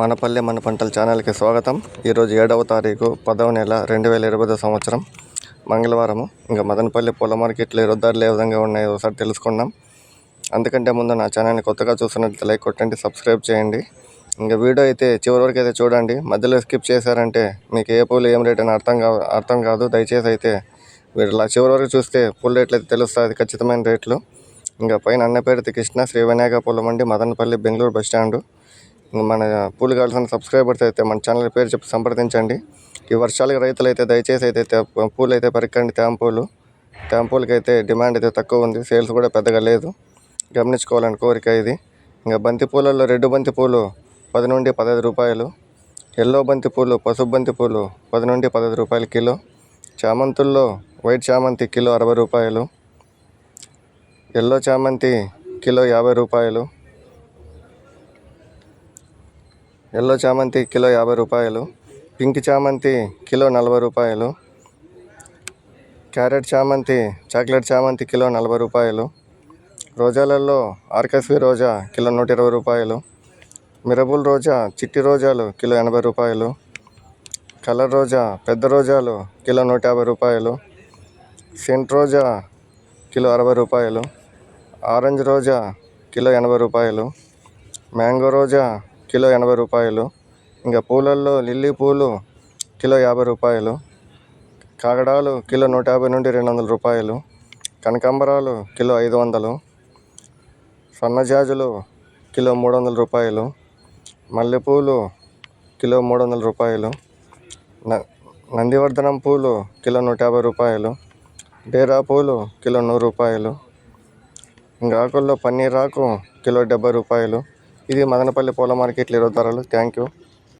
మన పల్లె మన పంటల ఛానల్కి స్వాగతం. ఈరోజు ఏడవ తారీఖు పదవ నెల రెండు వేల ఇరవై సంవత్సరం. మంగళవారము. ఇంకా మదనపల్లి పూల మార్కెట్లో ఈరోజు ఏ విధంగా ఉన్నాయో ఒకసారి తెలుసుకున్నాం అందుకంటే ముందు నా ఛానల్ని కొత్తగా చూస్తున్నట్లయితే లైక్ కొట్టండి సబ్స్క్రైబ్ చేయండి. ఇంకా వీడియో అయితే చివరి వరకు అయితే చూడండి. మధ్యలో స్కిప్ చేశారంటే మీకు ఏ పూలు ఏం రేట్ అని అర్థం కా అర్థం కాదు. దయచేసి అయితే మీరు ఇలా చివరి వరకు చూస్తే పూల రేట్లు అయితే తెలుస్తుంది ఖచ్చితమైన రేట్లు. ఇంకా పైన అన్నపేట కృష్ణ శ్రీ వినాయక పూలమండి మదనపల్లి బెంగళూరు బస్టాండు. మన పూలు కావాల్సిన సబ్స్క్రైబర్స్ అయితే మన ఛానల్ పేరు చెప్పి సంప్రదించండి. ఈ వర్షాలకి రైతులు అయితే దయచేసి అయితే పూలు అయితే పరికండి తేంపూలు పూలు. అయితే డిమాండ్ అయితే తక్కువ ఉంది. సేల్స్ కూడా పెద్దగా లేదు. గమనించుకోవాలని కోరిక ఇది. ఇంకా బంతి పూలలో రెడ్ బంతి పూలు పది నుండి పదహైదు రూపాయలు. ఎల్లో బంతి పూలు పసుపు బంతి పూలు పది నుండి పదహైదు రూపాయలు కిలో. చామంతుల్లో వైట్ చామంతి కిలో అరవై రూపాయలు. ఎల్లో చామంతి కిలో యాభై రూపాయలు. ఎల్లో చామంతి కిలో యాభై రూపాయలు పింక్ చామంతి కిలో నలభై రూపాయలు క్యారెట్ చామంతి చాక్లెట్ చామంతి కిలో నలభై రూపాయలు రోజాలలో ఆర్కస్వి రోజా కిలో నూట ఇరవై రూపాయలు మిరబుల్ రోజా చిట్టి రోజాలు కిలో ఎనభై రూపాయలు కలర్ రోజా పెద్ద రోజాలు కిలో నూట యాభై రూపాయలు సెంట్ రోజా కిలో అరవై రూపాయలు ఆరెంజ్ రోజా కిలో ఎనభై రూపాయలు మ్యాంగో రోజా కిలో ఎనభై రూపాయలు ఇంకా పూలల్లో లిల్లీ పూలు కిలో యాభై రూపాయలు కాగడాలు కిలో నూట యాభై నుండి రెండు వందల రూపాయలు కనకాంబరాలు కిలో ఐదు వందలు సన్నజాజులు కిలో మూడు వందల రూపాయలు మల్లెపూలు కిలో మూడు వందల రూపాయలు న నందివర్ధనం పూలు కిలో నూట యాభై రూపాయలు డేరా పూలు కిలో నూరు రూపాయలు ఇంకా ఆకుల్లో పన్నీర్ ఆకు కిలో డెబ్బై రూపాయలు ఇది మదనపల్లి పూల మార్కెట్ ఈరోజు ధరలు. Thank you